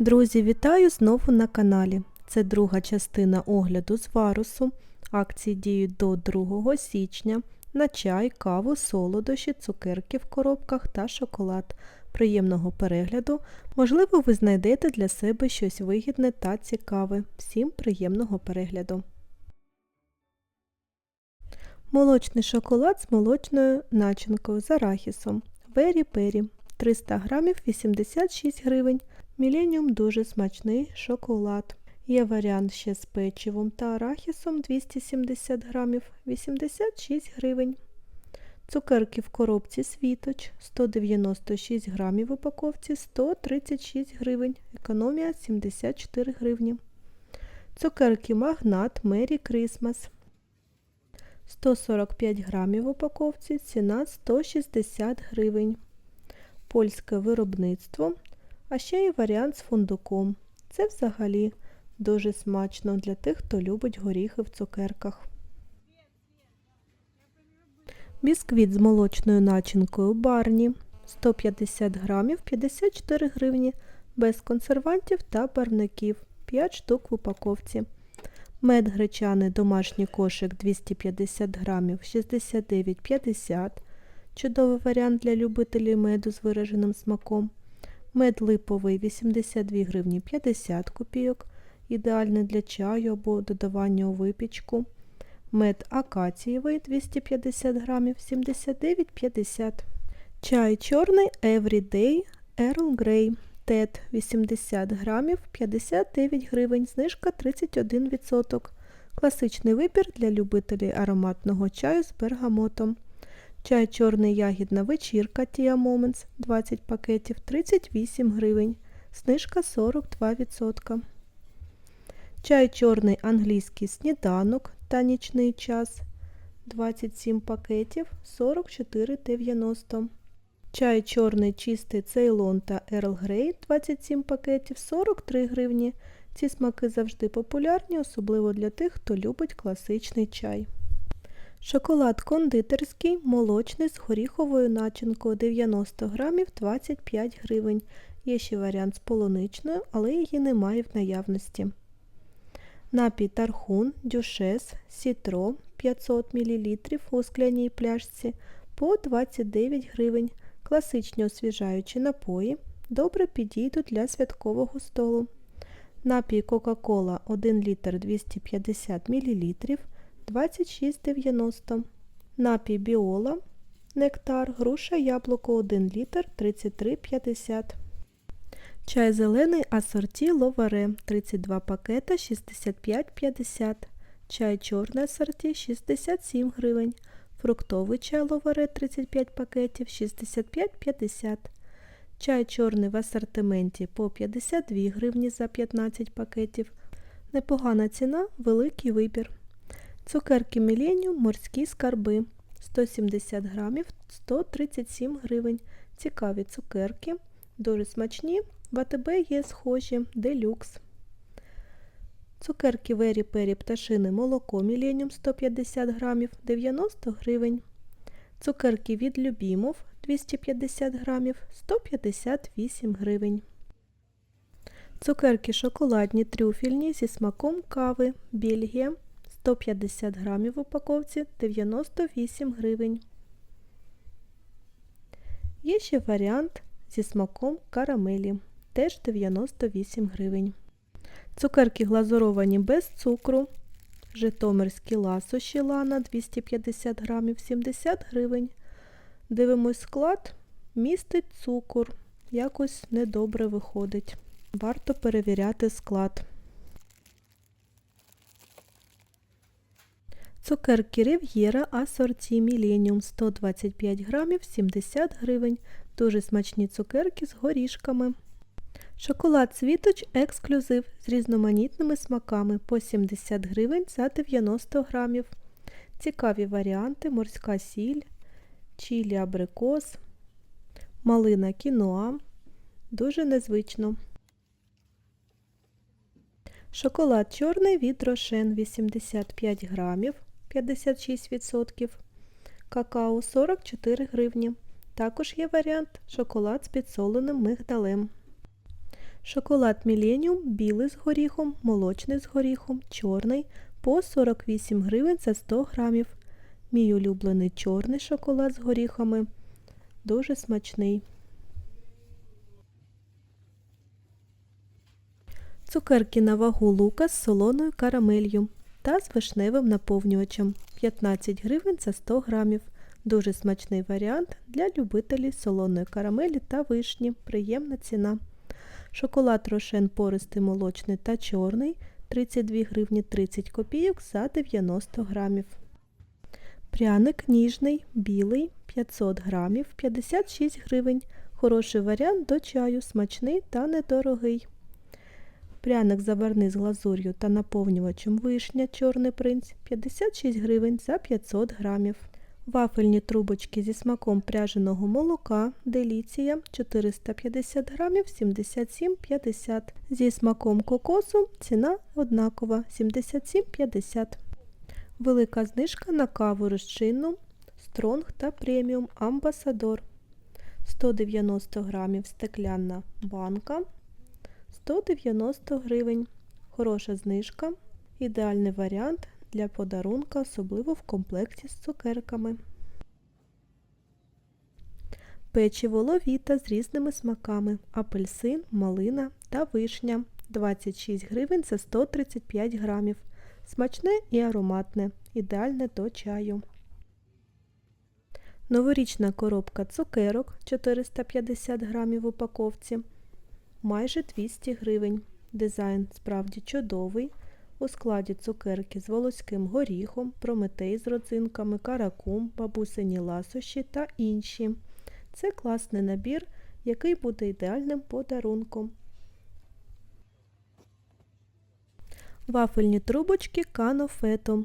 Друзі, вітаю знову на каналі. Це друга частина огляду з варусу. Акції діють до 2 січня на чай, каву, солодощі, цукерки в коробках та шоколад. Приємного перегляду! Можливо, ви знайдете для себе щось вигідне та цікаве. Всім приємного перегляду! Молочний шоколад з молочною начинкою з арахісом. Вері Пері 300 грамів 86 гривень. Міленіум дуже смачний шоколад. Є варіант ще з печивом та арахісом 270 грамів 86 гривень. Цукерки в коробці світоч 196 грамів в упаковці 136 гривень. Економія 74 гривні. Цукерки магнат Мері Крисмас 145 грамів в упаковці, ціна 160 гривень. Польське виробництво. А ще є варіант з фундуком. Це взагалі дуже смачно для тих, хто любить горіхи в цукерках. Бісквіт з молочною начинкою барні 150 грамів 54 гривні, без консервантів та барників 5 штук в упаковці. Мед гречаний домашній кошик 250 грамів 69,50. Чудовий варіант для любителів меду з вираженим смаком. Мед липовий 82 гривні 50 копійок. Ідеальний для чаю або додавання у випічку. Мед акацієвий 250 грамів 79,50. Чай чорний Everyday Earl Grey Тед 80 грамів 59 гривень, знижка 31%. Класичний вибір для любителів ароматного чаю з бергамотом. Чай чорний ягідна вечірка Tia Moments 20 пакетів 38 гривень, знижка 42%. Чай чорний англійський сніданок та нічний час 27 пакетів 44,90. Чай чорний чистий цейлон та Earl Grey 27 пакетів 43 гривні. Ці смаки завжди популярні, особливо для тих, хто любить класичний чай. Шоколад кондитерський, молочний з горіховою начинкою 90 грамів 25 гривень. Є ще варіант з полуничною, але її немає в наявності. Напій тархун, дюшес, сітро 500 мл у скляній пляшці по 29 гривень. Класичні освіжаючі напої добре підійдуть для святкового столу. Напій Кока-Кола 1 літр 250 мл 26,90. Напій Біола, нектар, груша, яблуко 1 літр 33,50. Чай зелений асорті ловаре 32 пакета 65,50. Чай чорний асорті 67 гривень. Фруктовий чай ловаре 35 пакетів 65,50. Чай чорний в асортименті по 52 гривні за 15 пакетів. Непогана ціна, великий вибір. Цукерки Міленіум морські скарби 170 грамів 137 гривень. Цікаві цукерки, дуже смачні. В АТБ є схожі делюкс. Цукерки Вері Пері пташини молоко Міленіум 150 грамів 90 гривень. Цукерки від Любімов 250 грамів 158 гривень. Цукерки шоколадні трюфельні зі смаком кави Бельгія 150 грамів в упаковці 98 гривень. Є ще варіант зі смаком карамелі, теж 98 гривень. Цукерки глазуровані без цукру. Житомирські ласощі лана 250 грамів 70 гривень. Дивимось склад, містить цукор. Якось недобре виходить. Варто перевіряти склад. Цукерки Рів'єра асорті Міленіум 125 грамів 70 гривень. Дуже смачні цукерки з горішками. Шоколад світоч ексклюзив з різноманітними смаками по 70 гривень за 90 грамів. Цікаві варіанти морська сіль, чілі абрикос, малина кіноа. Дуже незвично. Шоколад чорний від Рошен 85 грамів 56%. Какао 44 гривні. Також є варіант шоколад з підсоленим мигдалем. Шоколад Міленіум білий з горіхом, молочний з горіхом, чорний по 48 гривень за 100 грамів. Мій улюблений чорний шоколад з горіхами. Дуже смачний. Цукерки на вагу лука з солоною карамелью та з вишневим наповнювачем 15 гривень за 100 грамів. Дуже смачний варіант для любителів солоної карамелі та вишні. Приємна ціна. Шоколад рошен пористий молочний та чорний 32 гривні 30 копійок за 90 грамів. Пряник ніжний, білий 500 грамів 56 гривень. Хороший варіант до чаю, смачний та недорогий. Пряник заварний з глазур'ю та наповнювачем вишня Чорний принц 56 гривень за 500 грамів. Вафельні трубочки зі смаком пряженого молока Деліція 450 грамів 77,50. Зі смаком кокосу ціна однакова 77,50. Велика знижка на каву розчинну Стронг та преміум Амбасадор 190 грамів стеклянна банка 190 гривень. Хороша знижка. Ідеальний варіант для подарунка, особливо в комплекті з цукерками. Печиво ловіта з різними смаками апельсин, малина та вишня 26 гривень за 135 грамів. Смачне і ароматне, ідеальне до чаю. Новорічна коробка цукерок 450 грамів в упаковці. Майже 200 гривень. Дизайн справді чудовий. У складі цукерки з волоським горіхом, прометей з родзинками, каракум, бабусині ласощі та інші. Це класний набір, який буде ідеальним подарунком. Вафельні трубочки канофето.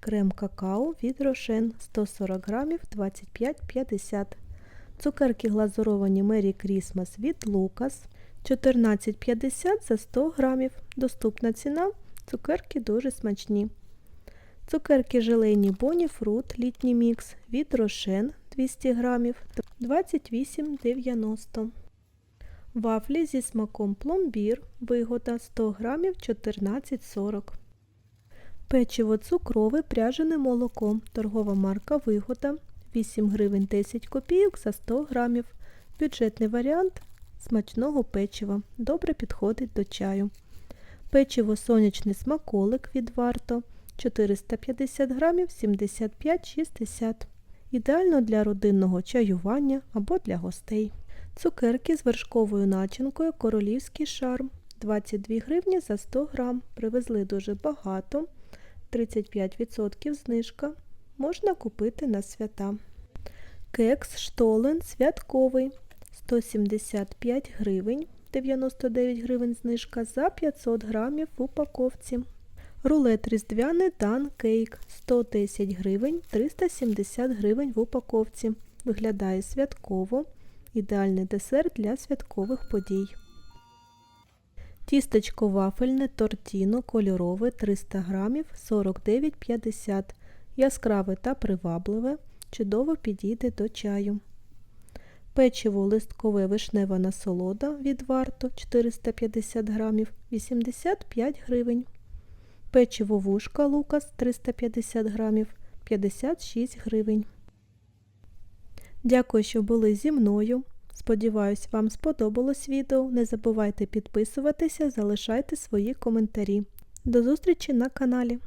Крем какао від рошен 140 грамів 25,50. Цукерки глазуровані Мері Крісмас від Лукас 14,50 за 100 грамів. Доступна ціна. Цукерки дуже смачні. Цукерки желейні Боні Фрут літній мікс від Рошен 200 грамів 28,90. Вафлі зі смаком пломбір вигода 100 грамів 14,40. Печиво цукрове пряжене молоко. Торгова марка Вигода 8 гривень 10 копійок за 100 грамів. Бюджетний варіант смачного печива. Добре підходить до чаю. Печиво сонячний смаколик від варто 450 грамів 75,60. Ідеально для родинного чаювання або для гостей. Цукерки з вершковою начинкою королівський шарм 22 гривні за 100 грам. Привезли дуже багато. 35% знижка. Можна купити на свята. Кекс штолен святковий 175 гривень. 99 гривень знижка за 500 грамів в упаковці. Рулет різдвяний дан кейк 110 гривень 370 гривень в упаковці. Виглядає святково. Ідеальний десерт для святкових подій. Тістечко вафельне тортіно кольорове 300 грамів 49,50 Яскраве та привабливе. Чудово підійде до чаю. Печиво листкове вишнева насолода від варто 450 грамів 85 гривень. Печиво вушка Лукас 350 грамів 56 гривень. Дякую, що були зі мною. Сподіваюсь, вам сподобалось відео. Не забувайте підписуватися, залишайте свої коментарі. До зустрічі на каналі.